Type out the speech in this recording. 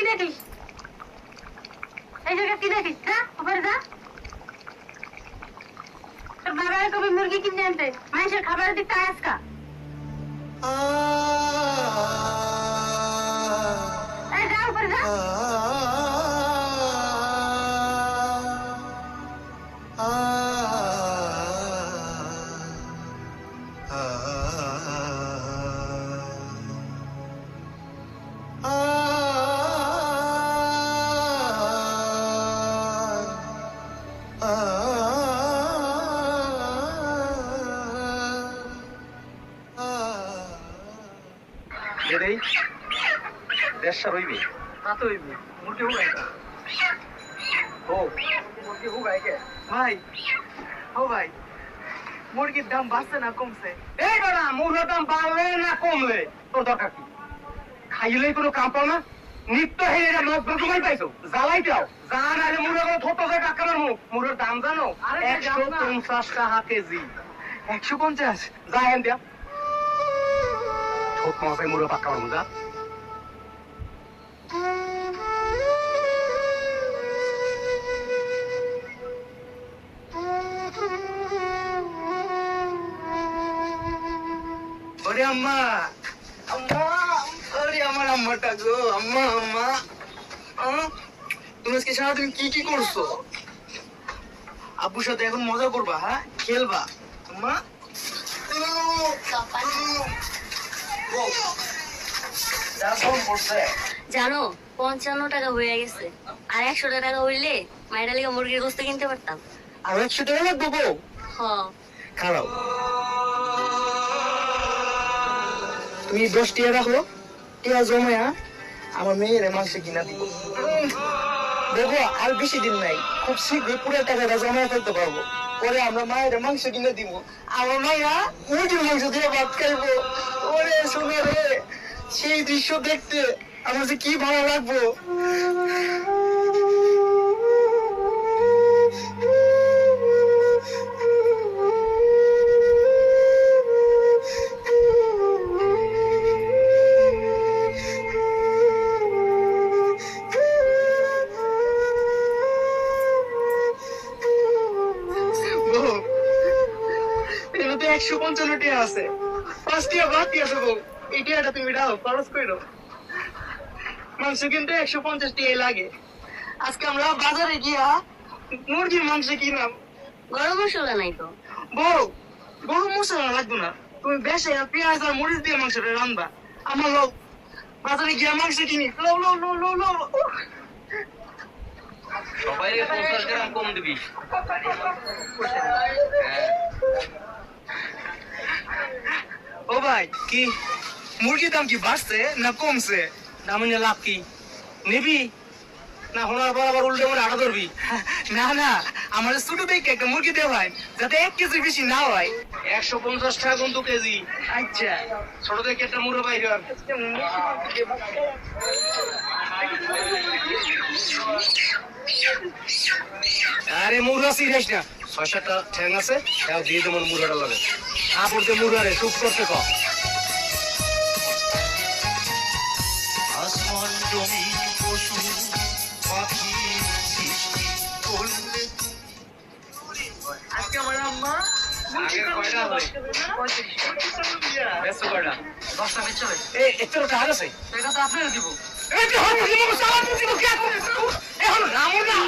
দেখিস এই জায়গা কি দেখিস যা এটাই দেড়শা রইবে। তা তো হইব মুরগি হুগাই ও মুরগি হুগাই কে? ভাই ও ভাই মুরগির দাম বাড়ছে না কমছে? এই বাড়া মুরগির দাম বাড়লে না কমলে? তোর দরকার কি? খাইলেই কোনো কাম পাও না? নিত্য হেরে মগ ঘুমাই পাইছো? জ্বালাই দাও। যা না রে মুরগি করে থতো করে টাকার মুখ মুরগির দাম জানো? আরে একশো জানো। পঞ্চাশ টাকা কেজি। একশো পঞ্চাশ? যা হেন দিয়া। ছোট মাথায় মুরগি পাক্কা মারবো যা ওরে আম্মা আম্মা ওরে আমার আম্মাটা গো আম্মা আম্মা আহ, তুমি আজকে সারাদিন কি কি করছ? আব্বুর সাথে এখন মজা করবা হ্যাঁ? খেলবা। আম্মা জানো পঞ্চান্ন টাকা হয়ে গেছে। আর একশো টাকা হইলে মায়েরা লেগে মুরগির গোস্ত কিনতে পারতাম। আর একশো টাকা লাগবো গো। হ। খারাপ। তুমি দশ টিয়া রাখো টিয়া জমায়া আমার মেয়ের মাংস কিনা দিব। দেখো আর বেশি দিন নাই। খুব শীঘ্রই পুরো টাকাটা জমা করতে পারব। পরে আমরা মায়ের মাংস কিনে দিব। আমার মাইয়া মুরগির মাংস দিয়ে ভাত খাইবো। ওরে শোনা রে সেই দৃশ্য দেখতে আমার যে কি ভালো লাগবো। একশো পঞ্চান্ন টিয়া আছে। পাঁচ টিয়া বাকি আছে বউ এই টিয়াটা তুমি দাও খরচ করো মাংস কিন্তু একশো পঞ্চাশ টিয়াই লাগে। আজকে আমরা বাজারে গিয়া মুরগির মাংস কিনাম গরম মশলা নাই তো? বউ বহু মশলা লাগবে না। তুমি বেশে পেঁয়াজ আর মরিচ দিয়ে মাংসটা রান্না আমার লোক বাজারে গিয়া মাংস কিনি। লো লো লো লো লো সবাই কম দিবি? ও ভাই কি? মুরগির দাম কি বাড়ছে না কমছে? দামি না লাভ কি? নিবি? না হোনার পর আবার উল্টে মনে আটা ধরবি। না না আমার ছোট দেখে একটা মুরগি দেওয়া হয় যাতে এক কেজি বেশি না হয়। একশো পঞ্চাশ টাকা কিন্তু কেজি। আচ্ছা। ছোট থেকে একটা মুরো বাইরে আর। মুরগা সিরিয়াস না। ছয় সাতটা ঠ্যাং আছে দিয়ে দেবো মুরগাটা লাগে। আপড়তে মুরগারে চুপ করতে কম জমি পশু পাখি সৃষ্টি করলে আজকে আমার আম্মা আপনারা দিব। এখন রামু না।